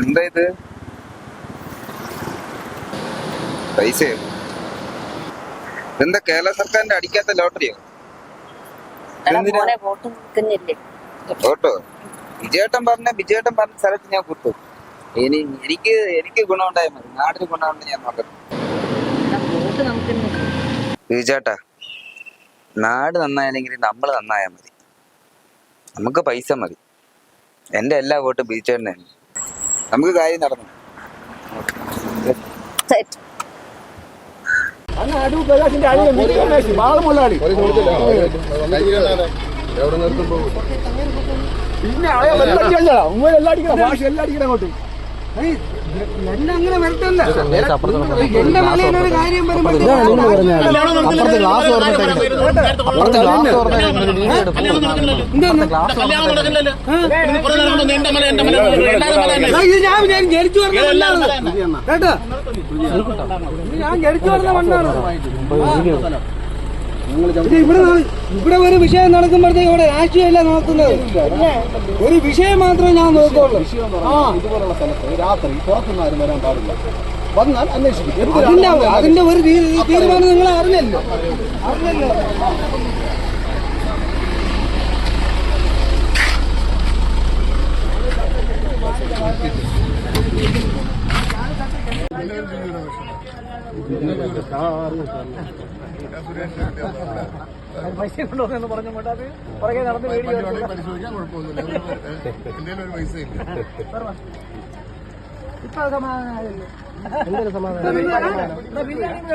എന്താ ഇത്? പൈസ എന്താ കേരള സർക്കാരിന്റെ അടിക്കാത്ത ലോട്ടറിയോ? ഓട്ടോ വിജയേട്ടൻ പറഞ്ഞ വിജയേട്ടൻ പറഞ്ഞ സ്ഥലത്ത് ഞാൻ കുത്തും ഇനി എനിക്ക് എനിക്ക് ഗുണമുണ്ടായാൽ മതി. നാടിന് ഗുണമുണ്ട് ഞാൻ നോക്കട്ടെ. വിജയേട്ടാ നാട് നന്നായില്ലെങ്കിൽ നമ്മൾ നന്നായാൽ മതി. നമുക്ക് പൈസ മതി. എന്റെ എല്ലാ വോട്ടും ബിജേട്ടനെ നമുക്ക് കാര്യം നടന്നു. പിന്നെ എന്നെ അങ്ങനെ വരട്ടല്ല എന്റെ മലയിൽ ഒരു കാര്യം അപ്പുറത്ത് ഞാൻ ഞാൻ ജനിച്ചു പറഞ്ഞ മണ്ണാണ് കേട്ടോ? ഞാൻ ജനിച്ചു പറഞ്ഞ മണ്ണാണ് ഇവിടെ ഇവിടെ ഒരു വിഷയം നടക്കുമ്പോഴത്തേക്ക് ഇവിടെ രാഷ്ട്രീയമല്ല നോക്കുന്നത്. ഒരു വിഷയം മാത്രമേ ഞാൻ നോക്കുള്ളൂ. ആ. ഇതുപോലുള്ള സ്ഥലത്ത് രാത്രി പുറത്തുനിന്ന് ആരും വരാൻ പാടില്ല. വന്നാൽ അന്വേഷിക്കും. അതിന്റെ അതിന്റെ ഒരു തീരുമാനം നിങ്ങൾ അറിഞ്ഞല്ലോ. അറിഞ്ഞല്ലോ.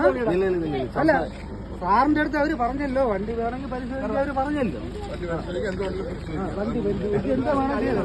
അത് അല്ല സാറിന്റെ അടുത്ത് അവർ പറഞ്ഞല്ലോ വണ്ടി വേണമെങ്കിൽ പരിശോധിക്കാൻ അവർ പറഞ്ഞല്ലോ. വണ്ടി പരിശോധിച്ച് എന്താ വേണം ചെയ്തോ?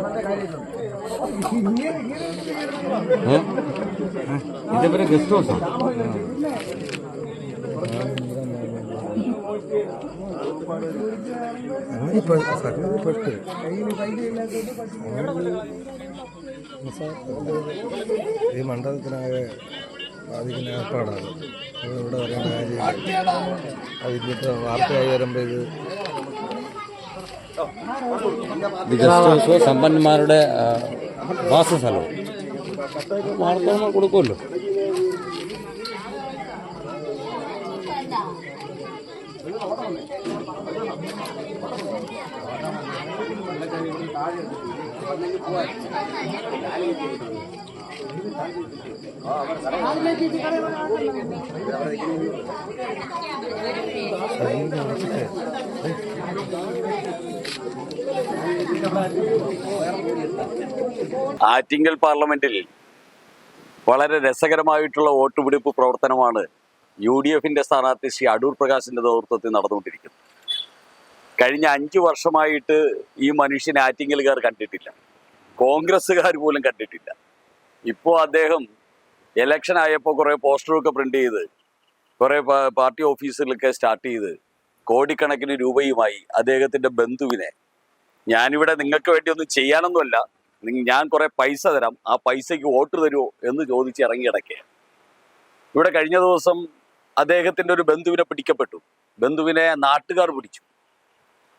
ഇതൊരു ഗസ്റ്റ് ഹൗസ് ആണ് ഈ മണ്ഡലത്തിനാകെ ബാധിക്കുന്ന ഏർപ്പാടാണ്. ഇവിടെ ഇവിടെ കാര്യം അത് ഇന്നത്തെ വാർത്തയായി വരുമ്പോൾ ഇത് ഗസ്റ്റ് ഹൗസ് സമ്പന്നന്മാരുടെ വാസസ്ഥലവും വാർത്ത നമ്മൾ കൊടുക്കുമല്ലോ. ആറ്റിങ്ങൽ പാർലമെന്റിൽ വളരെ രസകരമായിട്ടുള്ള വോട്ടുപിടിപ്പ് പ്രവർത്തനമാണ് യു ഡി എഫിന്റെ സ്ഥാനാർത്ഥി ശ്രീ അടൂർ പ്രകാശിന്റെ നേതൃത്വത്തിൽ നടന്നുകൊണ്ടിരിക്കുന്നത്. കഴിഞ്ഞ അഞ്ചു വർഷമായിട്ട് ഈ മനുഷ്യനെ ആറ്റിങ്ങലുകാർ കണ്ടിട്ടില്ല. കോൺഗ്രസ്സുകാർ പോലും കണ്ടിട്ടില്ല. ഇപ്പോൾ അദ്ദേഹം ഇലക്ഷൻ ആയപ്പോൾ കുറേ പോസ്റ്ററൊക്കെ പ്രിന്റ് ചെയ്ത് കുറേ പാർട്ടി ഓഫീസുകളൊക്കെ സ്റ്റാർട്ട് ചെയ്ത് കോടിക്കണക്കിന് രൂപയുമായി അദ്ദേഹത്തിന്റെ ബന്ധുവിനെ ഞാനിവിടെ നിങ്ങൾക്ക് വേണ്ടി ഒന്നും ചെയ്യാനൊന്നുമല്ല ഞാൻ കുറേ പൈസ തരാം ആ പൈസയ്ക്ക് വോട്ട് തരുമോ എന്ന് ചോദിച്ച് ഇറങ്ങി കിടക്കുകയാണ് ഇവിടെ കഴിഞ്ഞ ദിവസം അദ്ദേഹത്തിന്റെ ഒരു ബന്ധുവിനെ പിടിക്കപ്പെട്ടു. ബന്ധുവിനെ നാട്ടുകാർ പിടിച്ചു.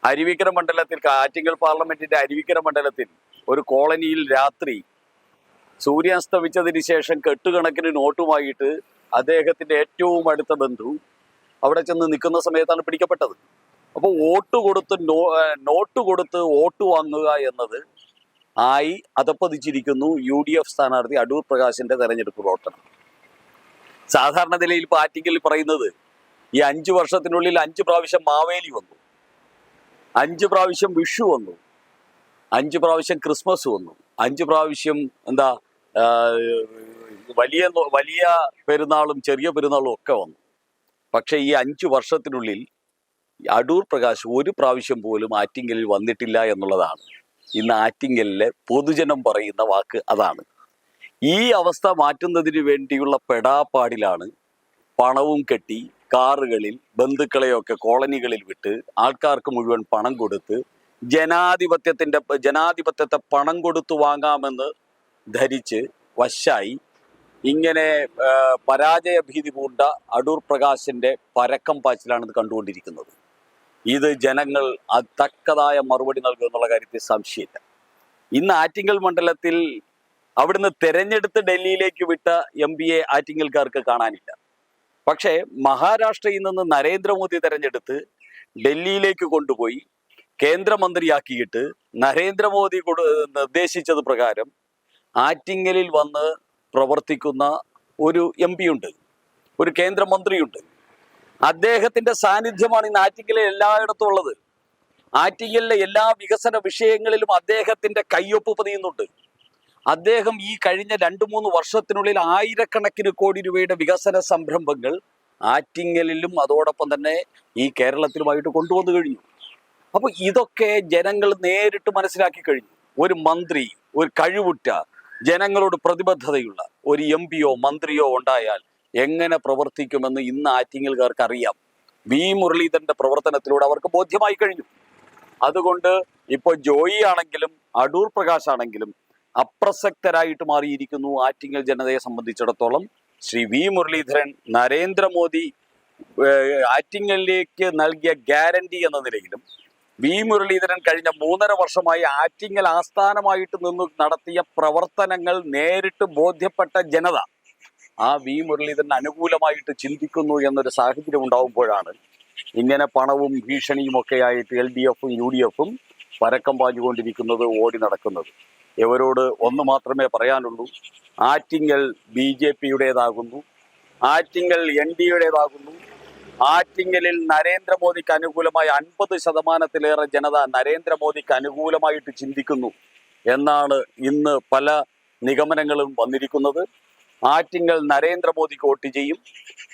അരുവിക്കര മണ്ഡലത്തിൽ ആറ്റിങ്ങൽ പാർലമെന്റിന്റെ അരുവിക്കര മണ്ഡലത്തിൽ ഒരു കോളനിയിൽ രാത്രി സൂര്യാസ്തമിച്ചതിന് ശേഷം കെട്ടുകണക്കിന് നോട്ടുമായിട്ട് അദ്ദേഹത്തിന്റെ ഏറ്റവും അടുത്ത ബന്ധു അവിടെ ചെന്ന് നിൽക്കുന്ന സമയത്താണ് പിടിക്കപ്പെട്ടത്. അപ്പോൾ വോട്ട് കൊടുത്ത് നോ നോട്ട് കൊടുത്ത് വോട്ട് വാങ്ങുക എന്നത് ആയി അതപ്പതിച്ചിരിക്കുന്നു യു ഡി എഫ് സ്ഥാനാർത്ഥി അടൂർ പ്രകാശിന്റെ തെരഞ്ഞെടുപ്പ് പ്രവർത്തനം. സാധാരണ നിലയിൽ ഇപ്പോൾ പറയുന്നത് ഈ അഞ്ചു വർഷത്തിനുള്ളിൽ അഞ്ച് പ്രാവശ്യം മാവേലി വന്നു. അഞ്ച് പ്രാവശ്യം വിഷു വന്നു. അഞ്ച് പ്രാവശ്യം ക്രിസ്മസ് വന്നു. അഞ്ച് പ്രാവശ്യം എന്താ വലിയ വലിയ പെരുന്നാളും ചെറിയ പെരുന്നാളും ഒക്കെ വന്നു. പക്ഷേ ഈ അഞ്ച് വർഷത്തിനുള്ളിൽ അടൂർ പ്രകാശ് ഒരു പ്രാവശ്യം പോലും ആറ്റിങ്കലിൽ വന്നിട്ടില്ല എന്നുള്ളതാണ്. ഇന്ന് ആറ്റിങ്കലിലെ പൊതുജനം പറയുന്ന വാക്ക് അതാണ്. ഈ അവസ്ഥ മാറ്റുന്നതിന് വേണ്ടിയുള്ള പെടാപ്പാടിലാണ് പണവും കെട്ടി കാറുകളിൽ ബന്ധുക്കളെയൊക്കെ കോളനികളിൽ വിട്ട് ആൾക്കാർക്ക് മുഴുവൻ പണം കൊടുത്ത് ജനാധിപത്യത്തിന്റെ ജനാധിപത്യത്തെ പണം കൊടുത്തു വാങ്ങാമെന്ന് ധരിച്ച് വശായി ഇങ്ങനെ പരാജയ ഭീതി പൂണ്ട അടൂർ പ്രകാശിന്റെ പരക്കം പാച്ചിലാണ് ഇത് കണ്ടുകൊണ്ടിരിക്കുന്നത്. ഇത് ജനങ്ങൾ തക്കതായ മറുപടി നൽകും എന്നുള്ള കാര്യത്തിൽ സംശയമില്ല. ഇന്ന് ആറ്റിങ്ങൽ മണ്ഡലത്തിൽ അവിടുന്ന് തെരഞ്ഞെടുത്ത് ഡൽഹിയിലേക്ക് വിട്ട എം പി എ ആറ്റിങ്ങൽക്കാർക്ക് കാണാനില്ല. പക്ഷേ മഹാരാഷ്ട്രയിൽ നിന്ന് നരേന്ദ്രമോദി തെരഞ്ഞെടുത്ത് ഡൽഹിയിലേക്ക് കൊണ്ടുപോയി കേന്ദ്രമന്ത്രിയാക്കിയിട്ട് നരേന്ദ്രമോദി നിർദ്ദേശിച്ചത് പ്രകാരം ആറ്റിങ്ങലിൽ വന്ന് പ്രവർത്തിക്കുന്ന ഒരു എം ഉണ്ട് ഒരു കേന്ദ്രമന്ത്രിയുണ്ട്. അദ്ദേഹത്തിന്റെ സാന്നിധ്യമാണ് ഇന്ന് ആറ്റിങ്ങലിൽ എല്ലായിടത്തും ഉള്ളത്. ആറ്റിങ്ങലിലെ എല്ലാ വികസന വിഷയങ്ങളിലും അദ്ദേഹത്തിന്റെ കയ്യൊപ്പ് പതിയുന്നുണ്ട്. അദ്ദേഹം ഈ കഴിഞ്ഞ രണ്ട് മൂന്ന് വർഷത്തിനുള്ളിൽ ആയിരക്കണക്കിന് കോടി രൂപയുടെ വികസന സംരംഭങ്ങൾ ആറ്റിങ്ങലിലും അതോടൊപ്പം തന്നെ ഈ കേരളത്തിലുമായിട്ട് കൊണ്ടുവന്നു കഴിഞ്ഞു. അപ്പൊ ഇതൊക്കെ ജനങ്ങൾ നേരിട്ട് മനസ്സിലാക്കി കഴിഞ്ഞു. ഒരു മന്ത്രി ഒരു കഴിവുറ്റ ജനങ്ങളോട് പ്രതിബദ്ധതയുള്ള ഒരു എം പിയോ മന്ത്രിയോ ഉണ്ടായാൽ എങ്ങനെ പ്രവർത്തിക്കുമെന്ന് ഇന്ന് ആറ്റിങ്ങൽകാർക്ക് അറിയാം വി മുരളീധരന്റെ പ്രവർത്തനത്തിലൂടെ അവർക്ക് ബോധ്യമായി കഴിഞ്ഞു. അതുകൊണ്ട് ഇപ്പോൾ ജോയി ആണെങ്കിലും അടൂർ പ്രകാശ് ആണെങ്കിലും അപ്രസക്തരായിട്ട് മാറിയിരിക്കുന്നു ആറ്റിങ്ങൽ ജനതയെ സംബന്ധിച്ചിടത്തോളം. ശ്രീ വി മുരളീധരൻ നരേന്ദ്രമോദി ആറ്റിങ്ങലിലേക്ക് നൽകിയ ഗ്യാരണ്ടി എന്ന നിലയിലും വി മുരളീധരൻ കഴിഞ്ഞ മൂന്നര വർഷമായി ആറ്റിങ്ങൽ ആസ്ഥാനമായിട്ട് നിന്ന് നടത്തിയ പ്രവർത്തനങ്ങൾ നേരിട്ട് ബോധ്യപ്പെട്ട ജനത ആ വി മുരളീധരൻ അനുകൂലമായിട്ട് ചിന്തിക്കുന്നു എന്നൊരു സാഹചര്യം ഉണ്ടാവുമ്പോഴാണ് ഇങ്ങനെ പണവും ഭീഷണിയും ഒക്കെ ആയിട്ട് എൽ ഡി എഫും യു ഡി എഫും പരക്കം പാഞ്ഞുകൊണ്ടിരിക്കുന്നത് ഓടി നടക്കുന്നത്. ഇവരോട് ഒന്ന് മാത്രമേ പറയാനുള്ളൂ. ആറ്റിങ്ങൽ ബി ജെ പിയുടേതാകുന്നു. ആറ്റിങ്ങൽ എൻ ഡി യുടേതാകുന്നു. ആറ്റിങ്ങലിൽ നരേന്ദ്രമോദിക്ക് അനുകൂലമായി അൻപത് ശതമാനത്തിലേറെ ജനത നരേന്ദ്രമോദിക്ക് അനുകൂലമായിട്ട് ചിന്തിക്കുന്നു എന്നാണ് ഇന്ന് പല നിഗമനങ്ങളും വന്നിരിക്കുന്നത്. ആറ്റിങ്ങൽ നരേന്ദ്രമോദിക്ക് വോട്ട് ചെയ്യും.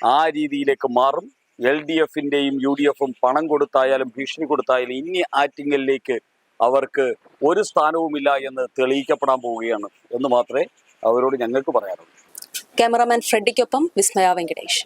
ആ രീതിയിലേക്ക് മാറും. എൽ ഡി എഫിന്റെയും യു ഡി എഫും പണം കൊടുത്തായാലും ഭീഷണി കൊടുത്തായാലും ഇനി ആറ്റിങ്ങലിലേക്ക് അവർക്ക് ഒരു സ്ഥാനവുമില്ല എന്ന് തെളിയിക്കപ്പെടാൻ പോവുകയാണ് എന്ന് മാത്രമേ അവരോട് ഞങ്ങൾക്ക് പറയാറുള്ളൂ ക്യാമറാമാൻ ഫ്രെഡിക്കൊപ്പം വിസ്മയ വെങ്കടേഷ്.